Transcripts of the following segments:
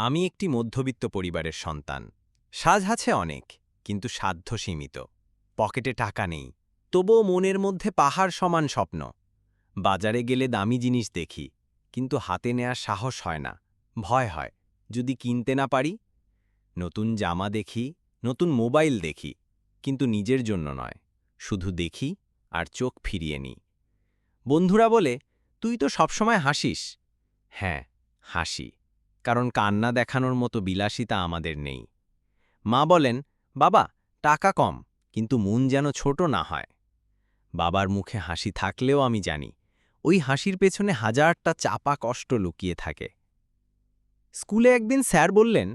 আমি একটি মধ্যবিত্ত পরিবারের সন্তান। সাজ আছে অনেক, কিন্তু সাধ্য সীমিত। পকেটে টাকা নেই। তবুও মনের মধ্যে পাহাড় সমান স্বপ্ন। বাজারে গেলে দামি জিনিস দেখি, কিন্তু হাতে নেয়ার সাহস হয় না। ভয় হয়, যদি কিনতে না পারি? নতুন জামা দেখি, নতুন মোবাইল দেখি, কিন্তু নিজের জন্য নয়। শুধু দেখি আর চোখ ফিরিয়ে নিই। বন্ধুরা বলে, তুই তো সবসময় হাসিস। হ্যাঁ হাসি। কারণ কান্না দেখানোর মতো বিলাসিতা আমাদের নেই। মা বলেন, বাবা, টাকা কম, কিন্তু মন যেন ছোট না হয়। বাবার মুখে হাসি থাকলেও আমি জানি, ওই হাসির পেছনে হাজারটা চাপা কষ্ট লুকিয়ে থাকে। স্কুলে একদিন স্যার বললেন,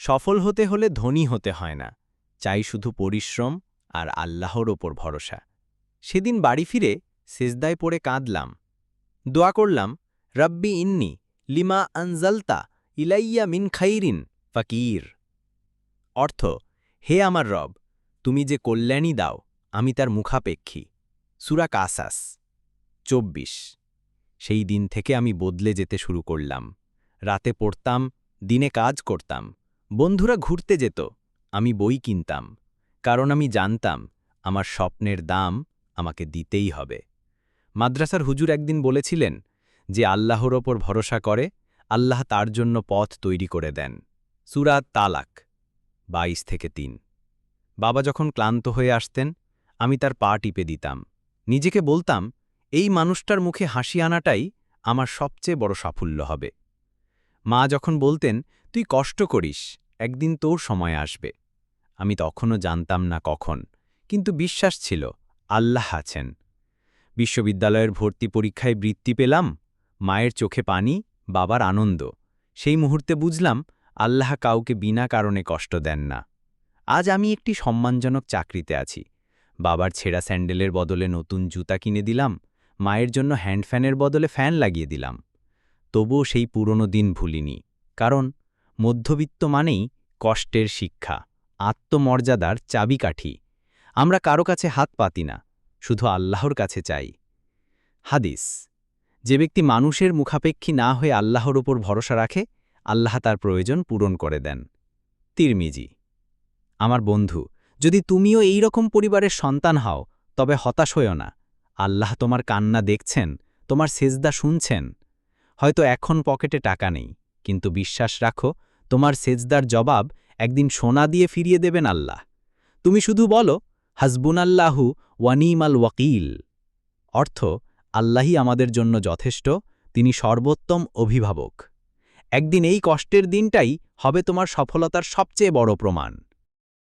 সফল হতে হলে ধনী হতে হয় না, চাই শুধু পরিশ্রম আর আল্লাহর ওপর ভরসা। সেদিন বাড়ি ফিরে সেজদায় পড়ে কাঁদলাম। দোয়া করলাম, রব্বি ইন্নি লিমা আনজালতা ইলাইয়া মিন খাইরিন, ফাকির। অর্থ, হে আমার রব, তুমি যে কল্যাণী দাও, আমি তার মুখাপেক্ষী। সুরা কাসাস, চব্বিশ। সেই দিন থেকে আমি বদলে যেতে শুরু করলাম। রাতে পড়তাম, দিনে কাজ করতাম। বন্ধুরা ঘুরতে যেত, আমি বই কিনতাম। কারণ আমি জানতাম, আমার স্বপ্নের দাম আমাকে দিতেই হবে। মাদ্রাসার হুজুর একদিন বলেছিলেন যে, আল্লাহর ওপর ভরসা করে আল্লাহ তার জন্য পথ তৈরি করে দেন। সুরাত তালাক ২২ থেকে তিন। বাবা যখন ক্লান্ত হয়ে আসতেন, আমি তার পা টিপে দিতাম। নিজেকে বলতাম, এই মানুষটার মুখে হাসি আনাটাই আমার সবচেয়ে বড় সাফল্য হবে। মা যখন বলতেন, তুই কষ্ট করিস, একদিন তোর সময় আসবে। আমি তখনও জানতাম না কখন, কিন্তু বিশ্বাস ছিল, আল্লাহ আছেন। বিশ্ববিদ্যালয়ের ভর্তি পরীক্ষায় বৃত্তি পেলাম, মায়ের চোখে পানি বাবার আনন্দ। সেই মুহূর্তে বুঝলাম, আল্লাহ কাউকে বিনা কারণে কষ্ট দেন না। আজ আমি একটি সম্মানজনক চাকরিতে আছি। বাবার ছেঁড়া স্যান্ডেলের বদলে নতুন জুতা কিনে দিলাম, মায়ের জন্য হ্যান্ডফ্যানের বদলে ফ্যান লাগিয়ে দিলাম। তবুও সেই পুরনো দিন ভুলিনি, কারণ মধ্যবিত্ত মানেই কষ্টের শিক্ষা, আত্মমর্যাদার চাবিকাঠি। আমরা কারও কাছে হাত পাতি না, শুধু আল্লাহর কাছে চাই। হাদিস যে ব্যক্তি মানুষের মুখাপেক্ষী না হয়ে আল্লাহর উপর ভরসা রাখে, আল্লাহ তার প্রয়োজন পূরণ করে দেন। তিরমিজি, আমার বন্ধু, যদি তুমিও এই রকম পরিবারের সন্তান হও, তবে হতাশ হইও না। আল্লাহ তোমার কান্না দেখছেন, তোমার সেজদা শুনছেন। হয়তো এখন পকেটে টাকা নেই, কিন্তু বিশ্বাস রাখো, তোমার সেজদার জবাব একদিন সোনা দিয়ে ফিরিয়ে দেবেন আল্লাহ। তুমি শুধু বলো, হাসবুনাল্লাহু ওয়ানিমাল ওয়াকিল। অর্থ আল্লাহই আমাদের জন্য যথেষ্ট, তিনি সর্বোত্তম অভিভাবক। একদিন এই কষ্টের দিনটাই হবে তোমার সফলতার সবচেয়ে বড় প্রমাণ।